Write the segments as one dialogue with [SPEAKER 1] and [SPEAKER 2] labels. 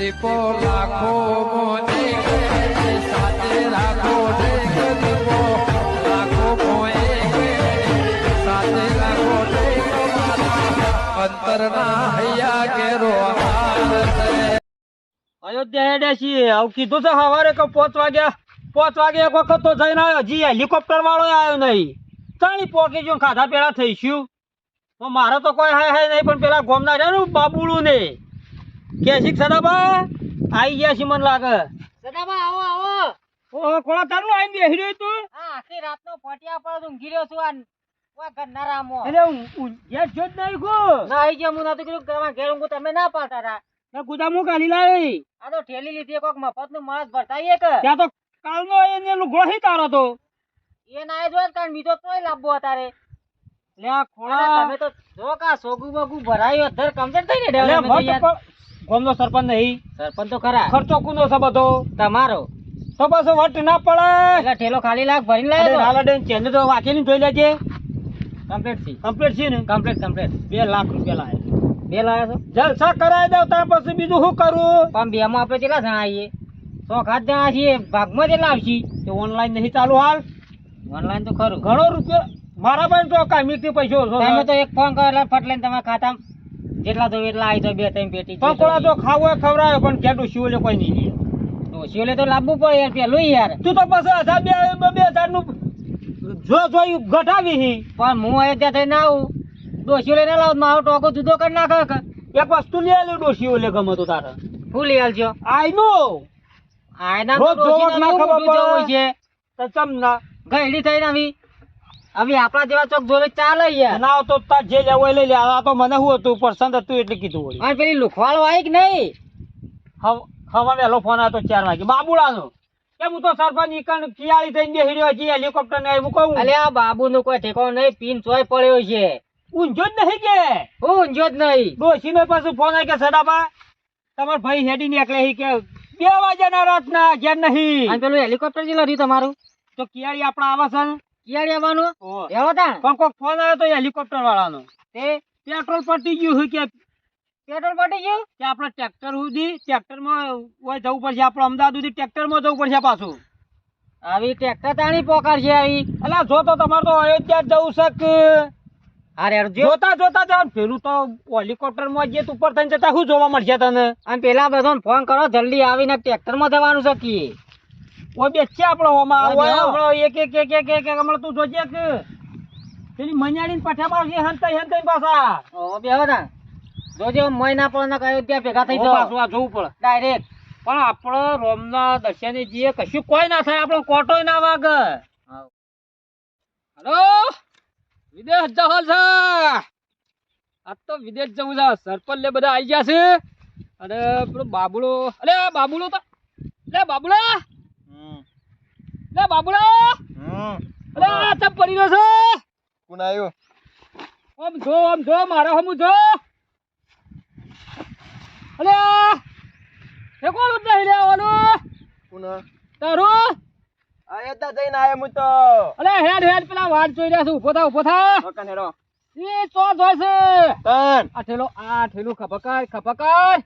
[SPEAKER 1] દીપો લાખો મોને
[SPEAKER 2] કીધું છે સવારે કે પોચ વાગ્યા પાંચ એક વખત તો જઈને હજી હેલિકોપ્ટર વાળો આવ્યો નહીં. ચાણી પોકી જો ખાધા પેલા થઈશું. તો મારે તો કોઈ હાય હાય નહીં, પણ પેલા ગોમના છે ને બાબુડું ને કે શીખ સદાબા? આઈ ગયા છે મને લાગે.
[SPEAKER 3] સદાબા આવો આવો.
[SPEAKER 2] ઓહો કોળા તારું આઈ બેહી રહ્યો તું?
[SPEAKER 3] આ આખી રાતનો ફટિયા પર ઊંઘી રહ્યો છું આ ઓય ગન્નારામો
[SPEAKER 2] એટલે હું હું જોત નઈ ગો
[SPEAKER 3] ના આઈ ગયા હું તો કીધું તમારે ઘેર ઊંઘું તમે ના પાડતા રા
[SPEAKER 2] ના ગુદામું કાઢી લાવી.
[SPEAKER 3] આ તો ઠેલી લીધી કોક મફતનું માણસ ભરતા એક.
[SPEAKER 2] ત્યાં તો કાલનો એને લુગડો હી તારો તો.
[SPEAKER 3] એ ના જો કારણ બીજો તોય લાભો અતારે
[SPEAKER 2] લે ખોળા.
[SPEAKER 3] તમે તો જો કા સોગુ બગુ ભરાયો અધર કમ્પ્લીટ થઈ ને
[SPEAKER 2] એટલે ગોમનો સરપંચ નહીં.
[SPEAKER 3] સરપંચ તો ખરા.
[SPEAKER 2] ખર્ચો કુનો છે બધો.
[SPEAKER 3] તમારો.
[SPEAKER 2] તો પાછો વટ ના પડે.
[SPEAKER 3] એટલે ઠેલો ખાલી લાખ ભરીને લાવ્યો
[SPEAKER 2] ડેન ચેન્જ તો વાંચીને જોઈ લેજે.
[SPEAKER 3] કમ્પ્લીટ છે.
[SPEAKER 2] કમ્પ્લીટ છે ને?
[SPEAKER 3] કમ્પ્લીટ કમ્પ્લીટ
[SPEAKER 2] બે લાખ રૂપિયા લાવે
[SPEAKER 3] બે લાવ્યો છો
[SPEAKER 2] જલસા કરાવી દઉં ત્યાં પછી બીજું શું કરું?
[SPEAKER 3] પણ બે માં આપણે કેટલા જણા આવીએ? સો ખાત જણા છીએ ભાગમાં કેટલા આવશી.
[SPEAKER 2] તો ઓનલાઈન નહીં ચાલુ હાલ.
[SPEAKER 3] ઓનલાઈન તો ખરું.
[SPEAKER 2] ઘણો રૂપિયો મારા પાસે તો કાંઈ થી પૈસો
[SPEAKER 3] તમે તો એક ફોન કરો એટલે ફટ લઈને તમારા ખાતામાં જેટલા તો એટલા આવી તો બે ત્રણ પેટી
[SPEAKER 2] પકોડા તો ખાવું હોય ખવડાવે પણ કેટલું શિવલે કોઈ નહીં લે.
[SPEAKER 3] ડોશીઓલે તો લાવવું પડે યાર પેલું યાર.
[SPEAKER 2] તું તો પછી હજાર બે બે- હજારનું જો જોયું ઘટાવી હી.
[SPEAKER 3] પણ હું અયોધ્યા થઈને આવું. ડોશીઓલે ના લાવ મારો ટોકો જુદો કરી નાખે
[SPEAKER 2] એક વસ્તુ લઈ આલ્યું ડોશી ઓલે ગમે તો તારે.
[SPEAKER 3] શું લઈ આવજો
[SPEAKER 2] આઈ નો
[SPEAKER 3] આયના? તો
[SPEAKER 2] રોજ જોવો જ
[SPEAKER 3] ડોશીને
[SPEAKER 2] ના
[SPEAKER 3] બહુ
[SPEAKER 2] ખબર પડે.
[SPEAKER 3] છે.
[SPEAKER 2] તો ચમ ના.
[SPEAKER 3] ગઈડી થઈને આવી. હવે આપણા જેવા ચોક જોવે ચાલે યાર.
[SPEAKER 2] ના તો તાર જે લેવો એ લઈ લે. આ તો મને શું હતું? પસંદ હતું એટલે કીધું વળી.
[SPEAKER 3] અને પેલી લુખવાળો આવી કે નહીં?
[SPEAKER 2] હવ- વહેલો ફોન આવ્યો ચાર વાગે. બાબુડાનો કેમ હું તો સરપંચ ઈકણ કિયાળી થઈને રહ્યો છે હેલિકોપ્ટર ને આવ્યું કહું.
[SPEAKER 3] અલે આ બાબુ નું કોઈ ઠેકો નહીં પીન ચોય પડ્યો છે.
[SPEAKER 2] ઊંઝો જ નહીં કે?
[SPEAKER 3] હું ઊંઝો જ નહીં.
[SPEAKER 2] ડોશી નો પાછું ફોન આવ્યો કે સદાબા તમાર ભાઈ હેડી નીકળે કે બે વાગ્યાના રાતના ઘેર નહીં.
[SPEAKER 3] અને પેલું હેલિકોપ્ટર જે લડ્યું તમારું?
[SPEAKER 2] તો કિયાળી આપણા આવે છે ને?
[SPEAKER 3] કિયાળી આવવાનું
[SPEAKER 2] ઓહો.
[SPEAKER 3] એવો તા?
[SPEAKER 2] પણ કોક ફોન આવ્યો તો હેલિકોપ્ટર વાળાનો.
[SPEAKER 3] તે
[SPEAKER 2] પેટ્રોલ પટી ગયું છે કે
[SPEAKER 3] પેટ્રોલ પટી ગયું?
[SPEAKER 2] કે આપણે ટ્રેક્ટર સુધી ટ્રેક્ટરમાં હોય જવું પડશે આપણે અમદાવાદ સુધી ટ્રેક્ટરમાં જવું પડશે પાછું.
[SPEAKER 3] આવી ટ્રેક્ટર તાણી પોકાર છે આવી
[SPEAKER 2] જો તો તમારે તો અયોધ્યા જવું છે કે?
[SPEAKER 3] અરે
[SPEAKER 2] જોતા જોતા જાવ પેલું તો હેલિકોપ્ટરમાં જે ઉપર થઈને જતા શું જોવા મળશે તને?
[SPEAKER 3] અને પેલા બધો ફોન કરો જલ્દી આવીને ટ્રેક્ટરમાં જવાનું છે
[SPEAKER 2] ઓય બેસશે આપણો ઓમાં આપણો એક એક એક એક એક હમણાં તું જોજે કે. પેલી મન્યાળીને પઠ્યા પાડશે હંતાઈ હંતાઈ પાછા.
[SPEAKER 3] ઓ બેહો ના. જોજે મહિના પણ કયો ત્યાં ભેગા થઈ
[SPEAKER 2] ઓ.
[SPEAKER 3] જાવ
[SPEAKER 2] પાછું આ જોવું પડે.
[SPEAKER 3] ડાયરેક્ટ
[SPEAKER 2] પણ આપણો રોમના દર્શને જઈએ કશું કોઈ ના થાય આપણો કોટો ના વાગે. હલો? વિદેશ જહલ છે. આ તો વિદેશ જવું છે. સરપંચ લે બધા આવી ગયા છે. અને પેલો બાબુડો અરે બાબુડો તો લે બાબુડો લે બાબુડો અલે આ તમ પડી રહ્યો છે?
[SPEAKER 4] કોણ આવ્યો
[SPEAKER 2] આમ જો આમ જો મારા હમુ જો. અલે! એ કોણ ઉતરી લે ઓલો!
[SPEAKER 4] કોણ
[SPEAKER 2] તારું?
[SPEAKER 4] આયતા જઈને આયા હું તો.
[SPEAKER 2] અલે હેડ હેડ પેલા વાટ જોઈ રહ્યા છું ઊભો થા ઊભો થા.
[SPEAKER 4] મકાન હેડો.
[SPEAKER 2] એ ચો જોઈ છે?
[SPEAKER 4] તન.
[SPEAKER 2] આ ઠેલો આ ઠેલો ખભકર ખભકર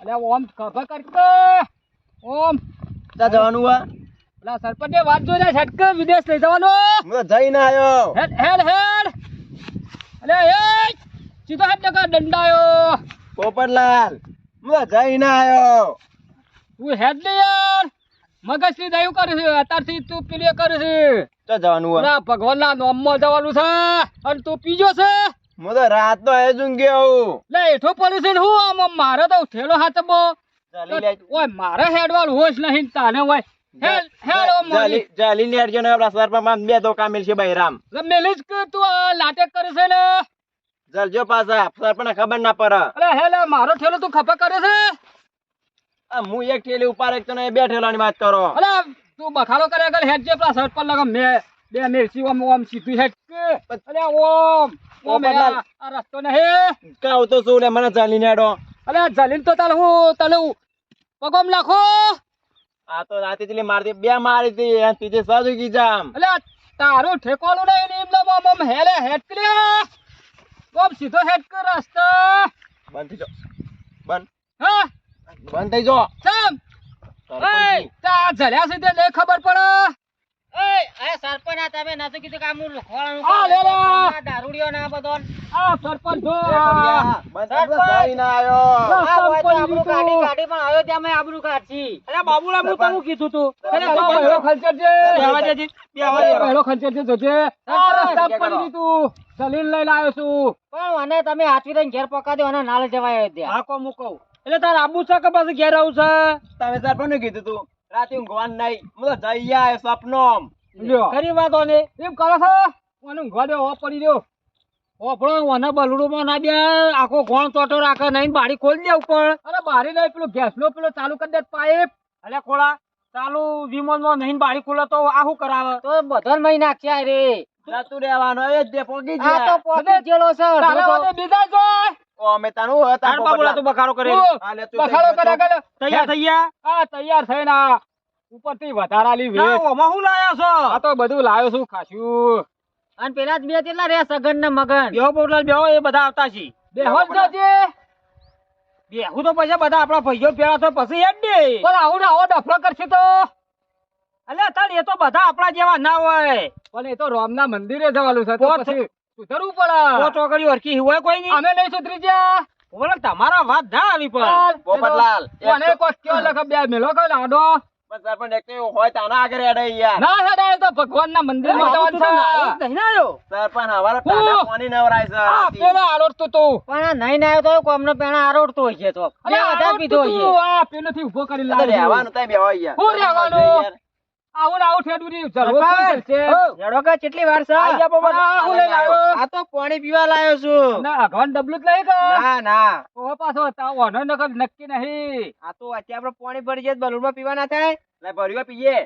[SPEAKER 2] અલે ઓમ ખભકર કે ઓમ.
[SPEAKER 4] જવાનું
[SPEAKER 2] પેલા સરપંચે વાત જોઈ રહ્યા છટકે વિદેશ લઈ જવાનો.
[SPEAKER 4] હું તો જઈને આવ્યો.
[SPEAKER 2] હેડ હેડ હેડ. અલે એ સીધો હેડ ટકા દંડાયો.
[SPEAKER 4] પોપટલાલ હું જઈ ના આવ્યો.
[SPEAKER 2] તું હેડ ને યાર. મગજની દયું કરું છું અત્યારથી તું પેલી કરું છું.
[SPEAKER 4] તો જવાનું
[SPEAKER 2] ના ભગવાનના નામમાં જવાનું છે અને તું પીજો છે.
[SPEAKER 4] હું તો રાત નો એ જ આવું.
[SPEAKER 2] લે એઠો પડ્યું છે ને હું આમ મારે તો ઠેલો હાથમાં. ઓય મારે હેડવાનું હોશ નહીં તાને હોય હેડ હેડ ઓમ
[SPEAKER 4] ચાલી ચાલી લેજો ને આપડા સરપંચ બે તો કામેલ છે બૈરામ
[SPEAKER 2] મેલી જ કે તું આ કરે છે ને?
[SPEAKER 4] જલજો પાછા સરપંચ ખબર ના પડે.
[SPEAKER 2] અરે હે મારો ઠેલો તું ખપા કરે છે?
[SPEAKER 4] હું એક ઠેલી ઉપર એક તો બે ઠેલાની વાત કરો.
[SPEAKER 2] અરે તું બખાડો કરે આગળ હેડ જે પેલા પર લગા મે બે મિર્ચી ઓમ ઓમ સીધું હેડ કે? અરે ઓમ ઓમ આ રસ્તો નહીં
[SPEAKER 4] કાવ તો શું લે મને ચાલીને હેડો
[SPEAKER 2] અરે જલીન તો તાલ હું તને પગમ પગોમ નાખો.
[SPEAKER 4] આ તો રાતે ચલી મારતી બે મારી હતી અને તીજે સાજુ કી જામ.
[SPEAKER 2] અલે તારો ઠેકોલો ને એમ લમ ઓમ ઓમ હેલે હેડ કે ઓમ સીધો હેડ કર રસ્તો.
[SPEAKER 4] બંધ થઈ જો બંધ.
[SPEAKER 2] હા?
[SPEAKER 4] બંધ થઈ જો
[SPEAKER 2] ચમ. એ તા જલ્યા સીધે લે ખબર પડે.
[SPEAKER 3] અરે સરપંચ આ તમે નતું કીધું કે હું ખોળાનું
[SPEAKER 2] આ લે લે.
[SPEAKER 3] દારૂડિયો ના બધો
[SPEAKER 2] આ સરપંચ જો
[SPEAKER 4] એ ફળિયા, બંધ થઈ જો,
[SPEAKER 3] સરપંચ.
[SPEAKER 4] ના આયો.
[SPEAKER 3] આ હોય તો આબરૂ કાઢી કાઢી પણ અયોધ્યામાં આબરૂ કાઢશી
[SPEAKER 2] અરે બાબુલા હું તને કીધું તું. અરે તો બહેરો ખંચર છે
[SPEAKER 4] દેજે, બેહવા
[SPEAKER 2] અરે
[SPEAKER 4] દેજે.
[SPEAKER 2] બહેરો જોજે. આ રસ્તા પર પડી દલીલ લઈને આવ્યો છું.
[SPEAKER 3] પણ મને તમે હાથવી રહીને ઘેર પકા દો અને નાલે જવાય અયોધ્યા
[SPEAKER 2] હા કો મૂકવ એટલે તાર આબુ છે કે પછી ઘેર આવું છે?
[SPEAKER 4] તમે સરપંચ કીધું તું. રાતે ઊંઘવાનું નહીં હું તો જઈ આયો સપનોમ.
[SPEAKER 2] ખરી વાત ઓને એમ કરો છો? મને ઊંઘવા દે હો પડી રહ્યો. ઓપડો ઓને બલડુમાં ના બે આખો ગોણ ચોટો રાખે નહીં બારી ખોલી દે ઉપર. અરે બારી નહીં પેલો ગેસ નો પેલો ચાલુ કરી દે પાઇપ. અલે ખોળા ચાલુ વિમાનમાં નહીં બારી ખોલે તો આ શું કરાવે?
[SPEAKER 3] તો બધા મહી નાખ્યા રે.
[SPEAKER 4] જતું રહેવાનો એ જ દે પોગી
[SPEAKER 3] આ તો પોકી ગયેલો છે
[SPEAKER 2] બીજા જોય
[SPEAKER 4] ઓ અમે તાનું હતા
[SPEAKER 2] બાબુલા તું બખારો કરે.
[SPEAKER 3] તું.
[SPEAKER 4] આ લે તું
[SPEAKER 2] બખાડો
[SPEAKER 4] થઈ
[SPEAKER 2] કરે કરે. તૈયાર થઈ ગયા આ તૈયાર થઈને આ ઉપરથી વધારાલી વેચ. ઓમાં હું લાયા છો? આ તો બધું લાયો છું ખાસ્યું
[SPEAKER 3] અને પેલા જ બે કેટલા રહ્યા સગન ને મગન?
[SPEAKER 2] બેહો પોટલા બેહો એ બધા આવતા છે. બેહો જજે બેહું તો પછી બધા આપણા ભાઈઓ ભેળા તો પછી હેડ દે પણ આવું આવો ડફલો કરશે તો. અલે તાર એ તો બધા આપણા જેવા ના હોય. પણ એ તો રોમના મંદિરે જવાનું છે તો પછી સુધરવું પડે. ઓ ચોકડી હરકી હોય કોઈ નહીં. અમે નહીં સુધરી જા બોલે તમારા વાત ના આવી પણ.
[SPEAKER 4] પોપટલાલ,
[SPEAKER 2] કોને
[SPEAKER 4] તો-
[SPEAKER 2] કોક કયો લખ બે મેલો કઈ લાડો?
[SPEAKER 4] પણ સરપંચ એક તો હોય તાના આગળ હેડે યાર.
[SPEAKER 2] ના હેડાય તો ભગવાનના મંદિરમાં જવાનું છે. નહીં આવ્યો
[SPEAKER 4] સરપંચ હવારે ટાઢા પાણી નવરાય છે
[SPEAKER 2] આ પેલો આરોડતો તો.
[SPEAKER 3] પણ નહીં ના આવ્યો તો કોમનો પેણા આરોડતો હોય છે તો.
[SPEAKER 2] અરે
[SPEAKER 3] અરે પીધો હોય છે.
[SPEAKER 2] આ પેલોથી ઊભો કરી
[SPEAKER 4] તો
[SPEAKER 2] લાવ્યો.
[SPEAKER 4] રહેવાનું તઈ બેહો યાર.
[SPEAKER 2] હું રહેવાનું? આવું આવું ઠેડુરી. જલવો
[SPEAKER 3] સરપંચ,
[SPEAKER 2] પડશે.
[SPEAKER 3] કે કેટલી વાર છે
[SPEAKER 2] આયા બાબા. આવું લઈ લઈને આવ્યો?
[SPEAKER 3] આ તો પાણી પીવા લાયો છું
[SPEAKER 2] ના, અગવાન ડબલું જ લઈ ગયો.
[SPEAKER 3] ના ના
[SPEAKER 2] ઓ પાછો તાવ ઓનો નકર નક્કી નહીં.
[SPEAKER 3] આ તો અત્યારે આપણે પાણી ભરી જાય બલૂનમાં પીવા ના થાય
[SPEAKER 4] લે ભર્યો પીએ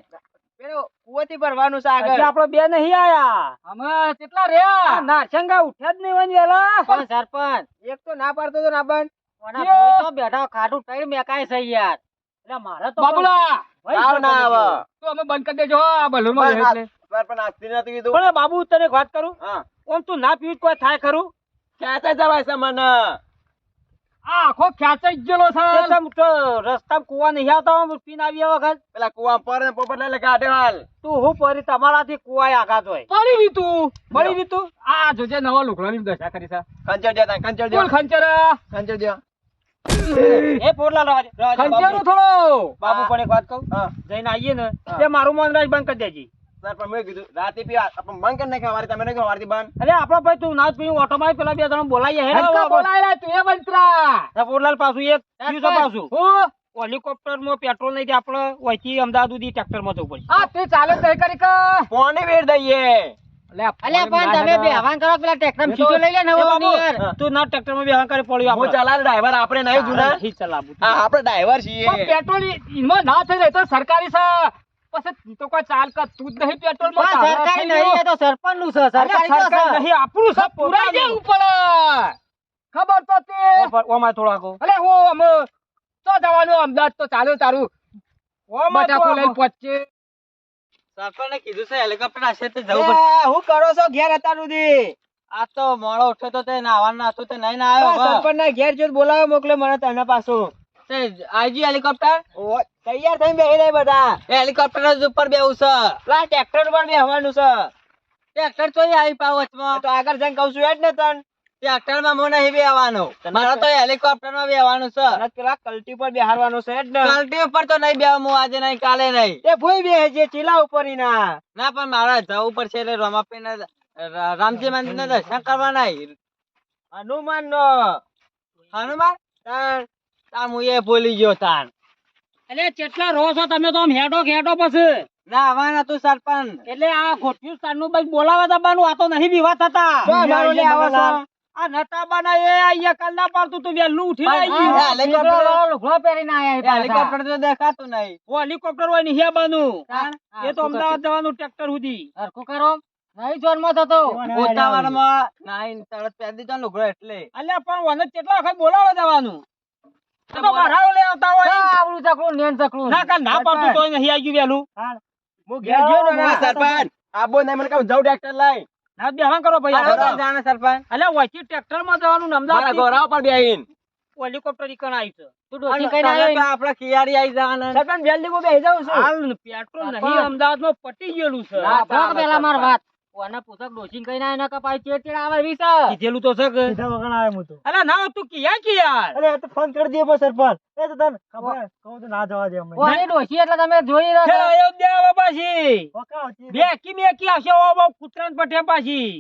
[SPEAKER 3] પેલો કુવાથી ભરવાનું છે આગળ
[SPEAKER 2] આપણો બે નહીં આયા. અમે કેટલા રહ્યા? નારસંગા ઉઠ્યા જ નહીં વન વેલા
[SPEAKER 3] પણ સરપંચ એક તો ના પાડતો તો ના બન ઓના. તો બેઠા ખાટું ટાઈમ મેકાય છે યાર એટલે મારા તો
[SPEAKER 2] બાબુલા,
[SPEAKER 4] ના આવે
[SPEAKER 2] તો અમે બંધ કરી દેજો આ બલૂનમાં
[SPEAKER 4] બસ,
[SPEAKER 2] એટલે.
[SPEAKER 4] સરપંચ આજથી નતું કીધું.
[SPEAKER 2] પણ બાબુ તને વાત કરું?
[SPEAKER 4] હા.
[SPEAKER 2] ઓમ તું ના પીવું કોઈ થાય ખરું?
[SPEAKER 4] ક્યાં જવાય છે મને?
[SPEAKER 2] આખો ખેંચાઈ ગયેલો છે. રસ્તા કુવા નહીં આવતા પીને આવી વખત
[SPEAKER 4] પેલા કુવા પર ને કાઢ્યો હાલ.
[SPEAKER 2] તું હું પરી તમારાથી કુવાય આઘાત હોય. પડી રીતું પડી રીતું આ જોજે નવા લુગડાની દશા કરી છે.
[SPEAKER 4] ખંચર તાન, ખંચર. દ્યો.
[SPEAKER 2] એ પોરલા રાજ ખંચર થોડો. બાબુ પણ એક વાત કહું
[SPEAKER 4] હા.
[SPEAKER 2] જઈને આવીએ ને તે મારું મનરાજ બંધ કરી દેજે.
[SPEAKER 4] સરપંચ મેં કીધું રાતે પીવા આપણે બંધ કરી નાખ્યા વારી તમે નહીં કહો બંધ.
[SPEAKER 2] અરે આપડે ભાઈ તું ના પીવું ઓટો માં પેલા બે જણા બોલાઈએ હે
[SPEAKER 3] હલકા
[SPEAKER 2] તું એ બંતરા પોટલાલ પાછું એક
[SPEAKER 3] સરપંચ.
[SPEAKER 2] પાછું. હેલિકોપ્ટરમાં પેટ્રોલ નહીં આપણે અહીંથી અમદાવાદ સુધી ટ્રેક્ટરમાં જવું પડશે. હા તે ચાલે તો કરી કા
[SPEAKER 4] વેર દઈએ.
[SPEAKER 3] અલ્યા પણ તમે બે કરો પેલા ટ્રેક્ટર સીધો લઈ લે ને
[SPEAKER 2] એ
[SPEAKER 3] હવે
[SPEAKER 2] બાબુ,
[SPEAKER 3] યાર
[SPEAKER 2] તું ના ટ્રેક્ટરમાં બેહા કરી પડ્યું
[SPEAKER 4] હું ચલાવે ડ્રાઈવર આપણે નહીં જુના.
[SPEAKER 2] નહીં ચલાવું
[SPEAKER 4] હા આપણે ડ્રાઈવર છીએ.
[SPEAKER 2] પણ પેટ્રોલ ઈમાં ના થઈ જાય તો સરકારી છે. પછી તો કોઈ ચાલ કર તું જ નહીં
[SPEAKER 3] પેટ્રોલમાં સરકારી નહીં એ તો સરપંચનું છે સરકારી
[SPEAKER 2] નહીં આપણું છે પૂરા દેવું પડે. ખબર તો તે. ઓમાં થોડો આગો અલે હું અમે તો જવાનું અમદાવાદ તો ચાલુ તારું. બટાકું લઈને પહોંચે
[SPEAKER 3] સરપંચને કીધું છે હેલિકોપ્ટર હશે તો
[SPEAKER 4] એ, હું કરો છો ઘેર હતા સુધી?
[SPEAKER 3] આ તો મોડો ઉઠ્યો તો તે નાવાનું હતું તે નહીં ના આવ્યો
[SPEAKER 4] સરપંચ ઘેર જો બોલાવો મોકલે મને તને પાછું.
[SPEAKER 3] તે હેલિકોપ્ટર
[SPEAKER 4] તૈયાર થઈને બેહી રહી બધા.
[SPEAKER 3] હેલિકોપ્ટર જ ઉપર બેવું છે.
[SPEAKER 4] પેલા ટ્રેક્ટર પર બેહવાનું છે.
[SPEAKER 3] ટ્રેક્ટર તો આવી પાવ વચમાં.
[SPEAKER 4] તો આગળ જઈને કહું છું એ જ ને તન.
[SPEAKER 3] ટ્રેક્ટરમાં મને નહીં બેવાનું મારે તો હેલિકોપ્ટરમાં બેવાનું છે
[SPEAKER 4] પેલા કલ્ટી પર બેહારવાનું છે એ જ ને.
[SPEAKER 3] કલ્ટી ઉપર તો નહીં બેવું હું આજે નહીં કાલે નહીં.
[SPEAKER 4] એ ભૂઈ બેહે છે ચીલા ઉપર ના
[SPEAKER 3] ના પણ મારે જવું પડશે એટલે રા- રામજી મંદિર ને દર્શન કરવા નહીં.
[SPEAKER 4] હનુમાન નો
[SPEAKER 3] હનુમાન? તાર હું એ ભૂલી ગયો તાર
[SPEAKER 2] એટલે કેટલા રહો છો તમે તો આમ હેડો હેડો પછી.
[SPEAKER 3] ના આવવાના તું સરપંચ.
[SPEAKER 2] એટલે આ ખોટ્યું સ્થાનનું નું બોલાવા દબાનું આ તો નહીં વિવાદ થતા. આ નટાબાના એ અહીંયા કાલ ના પાડતું તું વહેલું ઉઠીને આઈ ગયું.
[SPEAKER 3] હા,
[SPEAKER 2] પહેરીને આયા
[SPEAKER 3] હેલિકોપ્ટર તો દેખાતું નહીં.
[SPEAKER 2] ઓ હેલિકોપ્ટર હોય ને હિયા એ તો અમદાવાદ જવાનું ટ્રેક્ટર સુધી.
[SPEAKER 3] હરખું કરો નહીં જોરમાં થતો. ઉતાવળમાં નાઈન તરત પહેરી દીધો લુગડો એટલે.
[SPEAKER 2] અલ્યા પણ વને કેટલા વખત બોલાવા જવાનું? તો આવતા હોય.
[SPEAKER 3] આવડું ચકલું નેન ચકલું.
[SPEAKER 2] ના કાલ ના પાડતું તોય નહીં આવી ગયું વહેલું.
[SPEAKER 4] હું. ઘેર ગયો ને સરપંચ. આબો નહીં મને કહું જાઉં ટ્રેક્ટર લઈ.
[SPEAKER 2] ના બેહાન કરો ભાઈ
[SPEAKER 3] જાણે સરપંચ.
[SPEAKER 2] અલ્યા વચ્ચે ટ્રેક્ટરમાં જવાનું ને
[SPEAKER 4] મારા
[SPEAKER 2] અમદાવાદ
[SPEAKER 4] ગોરાઓ પર બેહીન.
[SPEAKER 2] હેલિકોપ્ટર ઈકણ આવી છે.
[SPEAKER 5] તું ડોશી કઈ ના આવ્યો
[SPEAKER 4] આપડે કિયારી આઈ જવાના.
[SPEAKER 5] સરપંચ જલ્દી હું બેસી જાઉં છું.
[SPEAKER 2] હાલ પેટ્રોલ નહીં
[SPEAKER 5] સરપંચ.
[SPEAKER 2] અમદાવાદમાં પટી ગયેલું છે.
[SPEAKER 5] પેલા માર વાત. ઓને પૂછક ડોશી કઈ ના એના કપાય ચેડચેડ આવે વીસ
[SPEAKER 2] કીધેલું તો છે કે?
[SPEAKER 6] સીધા વગર આવ્યો હું તો.
[SPEAKER 2] અલા ના તું કિયા કે
[SPEAKER 6] અરે તો ફોન કરી દે સરપંચ. એ તો તને ખબર કહું તો ના જવા દે અમે
[SPEAKER 5] ઓની ડોશી એટલે તમે જોઈ રહ્યો
[SPEAKER 2] છો. અયોધ્યા આવે પાછી
[SPEAKER 6] ઓકા આવતી
[SPEAKER 2] બેકી મેકી આવશે ઓ બહુ કૂતરાન પઠે પાછી.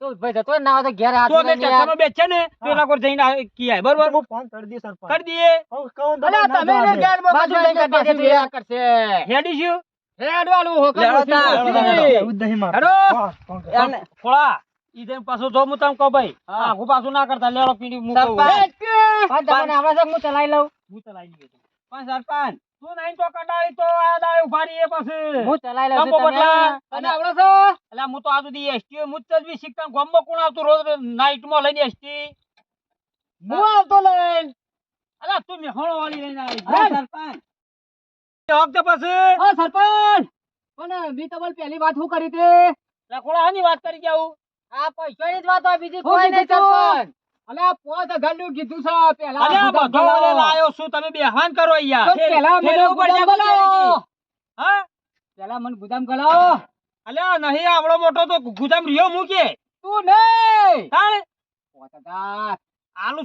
[SPEAKER 5] તું ભાઈ જતો ના હોય તો ઘેર હાથ
[SPEAKER 2] તો
[SPEAKER 5] લઈને યાર.
[SPEAKER 2] બેસે ને પેલા કોર જઈને કિયા બરોબર?
[SPEAKER 6] હું ફોન કરી દે સરપંચ.
[SPEAKER 2] કરી દઈએ.
[SPEAKER 6] કહું તો
[SPEAKER 5] અલ્યા, તમે
[SPEAKER 6] દે.
[SPEAKER 5] ઘેરમાં
[SPEAKER 2] બાજુ જઈને કરશે,
[SPEAKER 5] કરશે, કરશે.
[SPEAKER 2] હેડી શું? પાછું જો હું તમ કહું ભાઈ આગું પાછું ના કરતા લેડો પીડી
[SPEAKER 5] હું ચલાવી લઉં.
[SPEAKER 2] હું ચલાવી લઈએ પણ સરપંચ. તું નહીં તો કટાળી તો આ ઊભા રહીએ પછી.
[SPEAKER 5] હું ચલાવી લઉં. તને આવડે છે?
[SPEAKER 2] એટલે હું તો આ સુધી એસટી હું જ ચલવી શીખતા. ગોમમાં કોણ આવતું રોજ નાઈટમાં લઈને એસટી.
[SPEAKER 5] હું આવતો લઈને.
[SPEAKER 2] અલા તું મેહોણો વાળી લઈને આવી. સરપંચ. વખતે પછી.
[SPEAKER 5] હા સરપંચ! પણ મેં તમને પહેલી વાત શું કરી તે
[SPEAKER 2] લખોડા આની વાત કરી કે
[SPEAKER 5] આ પૈસાની જ વાત હોય બીજી કોઈ નહીં સરપંચ. અલે આ પાંચ કીધું છે પહેલા
[SPEAKER 2] અરે
[SPEAKER 5] ગુદામ
[SPEAKER 2] બધો
[SPEAKER 5] ખોલો.
[SPEAKER 2] લાયો છું તમે બેહાન કરો યાર
[SPEAKER 5] તો મને
[SPEAKER 2] ઉપર
[SPEAKER 5] ગુદામ.
[SPEAKER 2] હા?
[SPEAKER 5] મને ખોલાવો.
[SPEAKER 2] અલ્યા નહીં આવડો મોટો તો ગુદામ રહ્યો મૂકે
[SPEAKER 5] તું નહીં!
[SPEAKER 2] તાણે?
[SPEAKER 5] હજાર.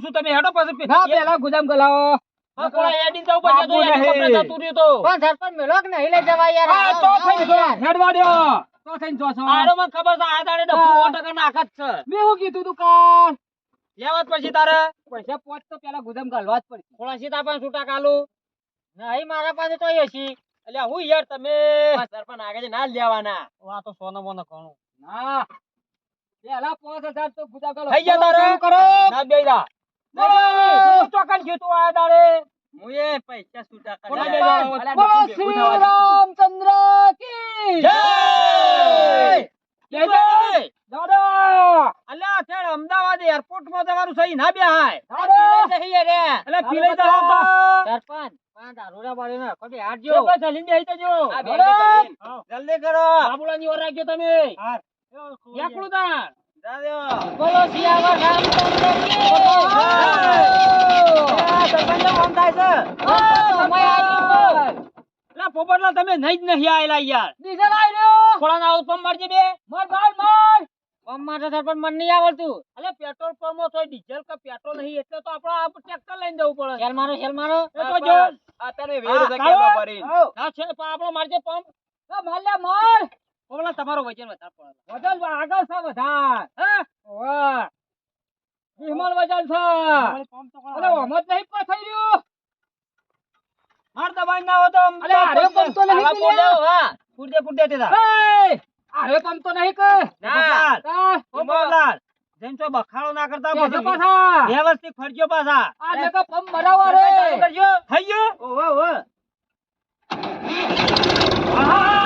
[SPEAKER 2] છું તમે હેડો પછી
[SPEAKER 5] ના પેલા ગુદામ ખોલાવો.
[SPEAKER 2] લખોડા એડી જવું પછી તો
[SPEAKER 5] બાપુ
[SPEAKER 2] હેલિકોપ્ટર
[SPEAKER 5] નહીં.
[SPEAKER 2] જતું રહ્યું તો
[SPEAKER 5] પણ સરપંચ મેલો કે નહીં લઈ જવાય યાર
[SPEAKER 2] હા,
[SPEAKER 5] આવો,
[SPEAKER 2] તો
[SPEAKER 5] આવો
[SPEAKER 2] થઈ ગયો.
[SPEAKER 5] યાર.
[SPEAKER 2] હેડવા દ્યો. તો થઈને જો છો. આરો મને ખબર છે આ દાડે ડબ્બુ
[SPEAKER 5] હા.
[SPEAKER 2] સો ટકા નાખ જ છે
[SPEAKER 5] મેં શું કીધું તું કાલ
[SPEAKER 2] લેવા જ પછી તારે
[SPEAKER 5] પૈસા પાંચ તો પહેલા ગુદામ ઘાલવા જ પડશે
[SPEAKER 2] થોડા સીધા પણ છૂટા કાલું
[SPEAKER 5] નહીં મારા પાસે તો હશી
[SPEAKER 2] એટલે હું યાર તમે
[SPEAKER 4] સરપંચ આગળ ના લેવાના
[SPEAKER 2] આ તો સોનો મોનો ઘણું
[SPEAKER 5] ના પહેલા પાંચ હજાર તો ગુદામ ઘાલો.
[SPEAKER 2] થઈ ગયા તારે?
[SPEAKER 5] કરો
[SPEAKER 2] ના બેઈ જા
[SPEAKER 5] નહીં.
[SPEAKER 2] હું ચોકન ગયું તું આ દાડે
[SPEAKER 4] હું એ પૈસા છૂટા
[SPEAKER 2] કોના
[SPEAKER 4] કરી
[SPEAKER 2] બે
[SPEAKER 4] આલ્યા.
[SPEAKER 2] જણા?
[SPEAKER 4] અલ્યા,
[SPEAKER 5] બોલો શ્રી. રામચંદ્ર કી
[SPEAKER 2] જય!
[SPEAKER 5] જય!
[SPEAKER 2] જય!
[SPEAKER 5] દાદા
[SPEAKER 2] અલ્યા અત્યારે અમદાવાદ એરપોર્ટમાં તમારું સહી ના બેહાય
[SPEAKER 5] દાદા
[SPEAKER 2] એટલે પીલાઈ તો
[SPEAKER 5] સરપંચ પાંચ આરોડા બાળી ને કદી હાથ
[SPEAKER 2] જો ભાઈ ચાલીને જજો
[SPEAKER 4] બે જલ્દી કરો
[SPEAKER 2] બાબુલાની ઓર રાખજો તમે.
[SPEAKER 5] બોલો સિયાવર
[SPEAKER 2] તમે નહીં જ નહીં આયેલા યાર
[SPEAKER 5] ડીઝલ આવી રહ્યો
[SPEAKER 2] થોડા ના પંપ મારજે બે
[SPEAKER 5] માર માર માર પંપ માટે સરપંચ મને નહીં આવડતું
[SPEAKER 2] અલે પેટ્રોલ પંપ તો ડીઝલ કે પેટ્રોલ નહીં એટલે તો આપણે આ ટ્રેક્ટર લઈને જવું પડે
[SPEAKER 5] હેલ મારો હેલ મારો
[SPEAKER 2] તો જો
[SPEAKER 4] અત્યારે
[SPEAKER 2] હા,
[SPEAKER 4] વેર છે
[SPEAKER 2] કાળો. ના છે આપણો મારજે પંપ
[SPEAKER 5] એ માર લે માર
[SPEAKER 2] પોપટલાલ તમારો વજન વધારે પડે.
[SPEAKER 5] વજન આગળ છે વધાર.
[SPEAKER 2] હા?
[SPEAKER 5] વિમલ વજન છે. અરે ઓમત નહીં પા થઈ રહ્યો.
[SPEAKER 2] માર દબાઈ ના હો તો
[SPEAKER 5] અલે આરે પંપ તો નહીં કે
[SPEAKER 2] હા. કૂદે કૂદે તે
[SPEAKER 5] આરે પંપ તો નહીં કે
[SPEAKER 2] ના.
[SPEAKER 5] તા
[SPEAKER 2] પોપટલાલ, જેમ છો બખાડો ના કરતા પછી
[SPEAKER 5] પાછા.
[SPEAKER 2] વ્યવસ્થિત ફરજો પાછા.
[SPEAKER 5] આ લેકો પંપ ભરાવા રે
[SPEAKER 2] કરજો. થઈ ગયો
[SPEAKER 4] ઓહો, ઓહો.
[SPEAKER 5] આહા!